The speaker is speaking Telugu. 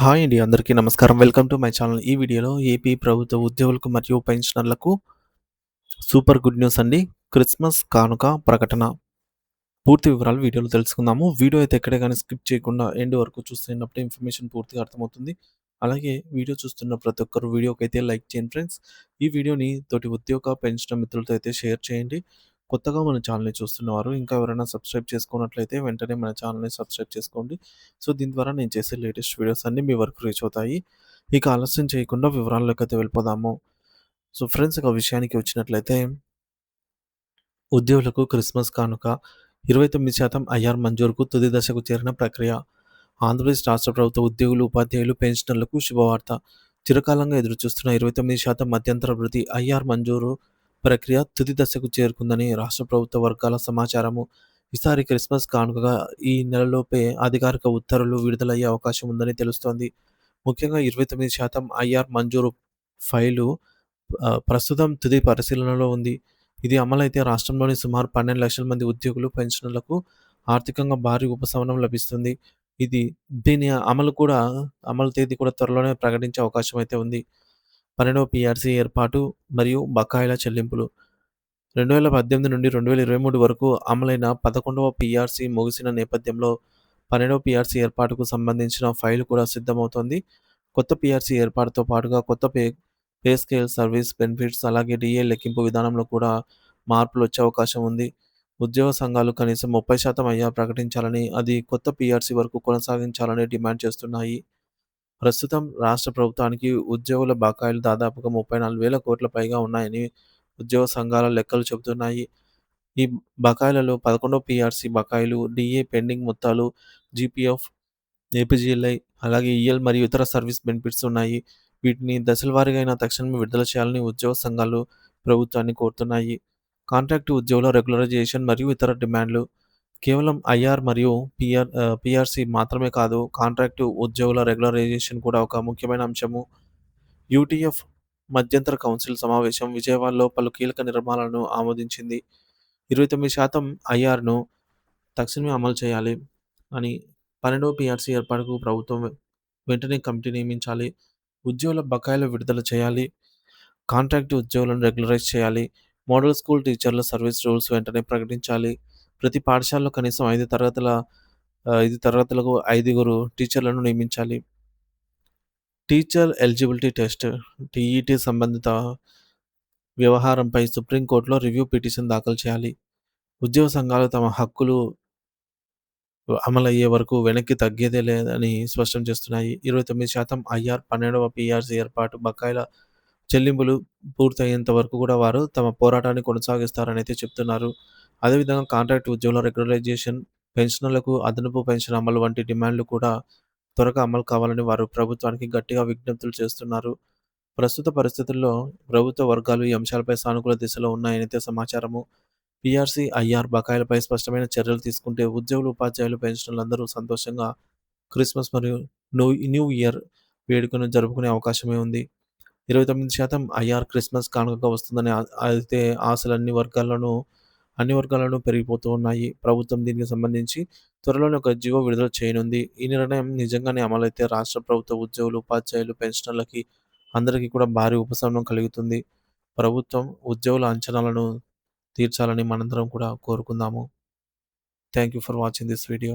హాయ్ అండి. అందరికీ నమస్కారం. Welcome to my channel. ఈ వీడియోలో ఏపీ ప్రభుత్వ ఉద్యోగులకు మరియు పెన్షనర్లకు సూపర్ గుడ్ న్యూస్ అండి. క్రిస్మస్ కానుక ప్రకటన. పూర్తి వివరాలు వీడియోలో తెలుసుకుందాము. వీడియో అయితే ఎక్కడే కానీ స్కిప్ చేయకుండా ఎండ్ వరకు చూస్తున్నప్పుడు ఇన్ఫర్మేషన్ పూర్తిగా అర్థమవుతుంది. అలాగే వీడియో చూస్తున్న ప్రతి ఒక్కరు వీడియోకైతే లైక్ చేయండి ఫ్రెండ్స్. ఈ వీడియోని తోటి ఉద్యోగ, పెన్షనర్ మిత్రులతో అయితే షేర్ చేయండి. కొత్తగా మన ఛానల్‌ని చూస్తున్నవారు ఇంకా ఎవరైనా సబ్స్క్రైబ్ చేసుకున్నట్లయితే వెంటనే మన ఛానల్‌ని సబ్స్క్రైబ్ చేసుకోండి. సో, దీని ద్వారా నేను చేసే లేటెస్ట్ వీడియోస్ అన్నీ మీ వరకు రీచ్ అవుతాయి. ఇక ఆలస్యం చేయకుండా వివరాల్లోకైతే వెళ్ళిపోదాము. సో, ఫ్రెండ్స్ ఇక విషయానికి వచ్చినట్లయితే ఉద్యోగులకు క్రిస్మస్ కానుక 29% ఐఆర్ మంజూరుకు తుది దశకు చేరిన ప్రక్రియ. ఆంధ్రప్రదేశ్ రాష్ట్ర ప్రభుత్వ ఉద్యోగులు, ఉపాధ్యాయులు, పెన్షనర్లకు శుభవార్త. చిరకాలంగా ఎదురుచూస్తున్న 29% మధ్యంతర వృద్ధి ఐఆర్ మంజూరు ప్రక్రియ తుది దశకు చేరుకుందని రాష్ట్ర ప్రభుత్వ వర్గాల సమాచారము. ఈసారి క్రిస్మస్ కానుకగా ఈ నెలలోపే అధికారిక ఉత్తర్వులు విడుదలయ్యే అవకాశం ఉందని తెలుస్తోంది. ముఖ్యంగా 29% ఐఆర్ మంజూరు ఫైలు ప్రస్తుతం తుది పరిశీలనలో ఉంది. ఇది అమలైతే రాష్ట్రంలోని సుమారు పన్నెండు లక్షల మంది ఉద్యోగులు, పెన్షనర్లకు ఆర్థికంగా భారీ ఉపశమనం లభిస్తుంది. ఇది దీని అమలు కూడా అమలు తేదీ కూడా త్వరలోనే ప్రకటించే అవకాశం అయితే ఉంది. 12వ పీఆర్సీ ఏర్పాటు మరియు బకాయిల చెల్లింపులు. 2018 నుండి 2023 వరకు అమలైన 11వ పీఆర్సీ ముగిసిన నేపథ్యంలో 12వ పీఆర్సీ ఏర్పాటుకు సంబంధించిన ఫైల్ కూడా సిద్ధమవుతోంది. కొత్త పీఆర్సీ ఏర్పాటుతో పాటుగా కొత్త pay pay scale, service benefits అలాగే డీఏ లెక్కింపు విధానంలో కూడా మార్పులు వచ్చే అవకాశం ఉంది. ఉద్యోగ సంఘాలు కనీసం ముప్పై శాతం అయ్యా ప్రకటించాలని, అది కొత్త పీఆర్సీ వరకు కొనసాగించాలని డిమాండ్ చేస్తున్నాయి. ప్రస్తుతం రాష్ట్ర ప్రభుత్వానికి ఉద్యోగుల బకాయిలు దాదాపుగా 34,000 కోట్ల పైగా ఉన్నాయని ఉద్యోగ సంఘాల లెక్కలు చెబుతున్నాయి. ఈ బకాయిలలో 11వ పీఆర్సీ బకాయిలు, డీఏ పెండింగ్ మొత్తాలు, జీపీఎఫ్, ఏపీజీఎల్ఐ అలాగే ఈఎల్ మరియు ఇతర సర్వీస్ బెనిఫిట్స్ ఉన్నాయి. వీటిని దశలవారీగా అయినా తక్షణమే విడుదల చేయాలని ఉద్యోగ సంఘాలు ప్రభుత్వాన్ని కోరుతున్నాయి. కాంట్రాక్టు ఉద్యోగుల రెగ్యులరైజేషన్ మరియు ఇతర డిమాండ్లు. కేవలం ఐఆర్ మరియు పీఆర్ ఆహ్, పీఆర్సీ మాత్రమే కాదు కాంట్రాక్టు ఉద్యోగుల రెగ్యులరైజేషన్ కూడా ఒక ముఖ్యమైన అంశము. యూటీఎఫ్ మధ్యంతర కౌన్సిల్ సమావేశం విజయవాడలో పలు కీలక నిర్మాణాలను ఆమోదించింది. 29% ఐఆర్‌ను తక్షణమే అమలు చేయాలి అని, 12వ పీఆర్సీ ఏర్పాటుకు ప్రభుత్వం వెంటనే కమిటీ నియమించాలి. ఉద్యోగుల బకాయిలు విడుదల చేయాలి. కాంట్రాక్టు ఉద్యోగులను రెగ్యులరైజ్ చేయాలి. మోడల్ స్కూల్ టీచర్ల సర్వీస్ రూల్స్ వెంటనే ప్రకటించాలి. ప్రతి పాఠశాలలో కనీసం ఐదు తరగతుల ఐదు తరగతులకు ఐదుగురు టీచర్లను నియమించాలి. టీచర్ ఎలిజిబిలిటీ టెస్ట్ టీఈటీ సంబంధిత వ్యవహారంపై సుప్రీంకోర్టులో రివ్యూ పిటిషన్ దాఖలు చేయాలి. ఉద్యోగ సంఘాలు తమ హక్కులు అమలయ్యే వరకు వెనక్కి తగ్గేదే లేదని స్పష్టం చేస్తున్నాయి. 29% ఐఆర్, 12వ పీఆర్సీ ఏర్పాటు బకాయిల చెల్లింపులు పూర్తయ్యేంత వరకు కూడా వారు తమ పోరాటాన్ని కొనసాగిస్తారనైతే చెప్తున్నారు. అదేవిధంగా కాంట్రాక్ట్ ఉద్యోగుల రెగ్యులరైజేషన్, పెన్షనర్లకు అదనపు పెన్షన్ అమలు వంటి డిమాండ్లు కూడా త్వరగా అమలు కావాలని వారు ప్రభుత్వానికి గట్టిగా విజ్ఞప్తులు చేస్తున్నారు. ప్రస్తుత పరిస్థితుల్లో ప్రభుత్వ వర్గాలు ఈ అంశాలపై సానుకూల దిశలో ఉన్నాయనైతే సమాచారము. పీఆర్సీ, ఐఆర్ బకాయిలపై స్పష్టమైన చర్యలు తీసుకుంటే ఉద్యోగులు, ఉపాధ్యాయులు, పెన్షనర్లందరూ సంతోషంగా క్రిస్మస్ మరియు న్యూ న్యూ ఇయర్ వేడుకను జరుపుకునే అవకాశమే ఉంది. 29% ఐఆర్ క్రిస్మస్ కానుకగా వస్తుందని అయితే ఆశలు అన్ని వర్గాల్లోనూ అన్ని వర్గాలను పెరిగిపోతూ ఉన్నాయి. ప్రభుత్వం దీనికి సంబంధించి త్వరలోనే ఒక జీవో విడుదల చేయనుంది. ఈ నిర్ణయం నిజంగానే అమలైతే రాష్ట్ర ప్రభుత్వ ఉద్యోగులు, ఉపాధ్యాయులు, పెన్షనర్లకి అందరికీ కూడా భారీ ఉపశమనం కలుగుతుంది. ప్రభుత్వం ఉద్యోగుల అంచనాలను తీర్చాలని మనందరం కూడా కోరుకుందాము. Thank you for watching this video.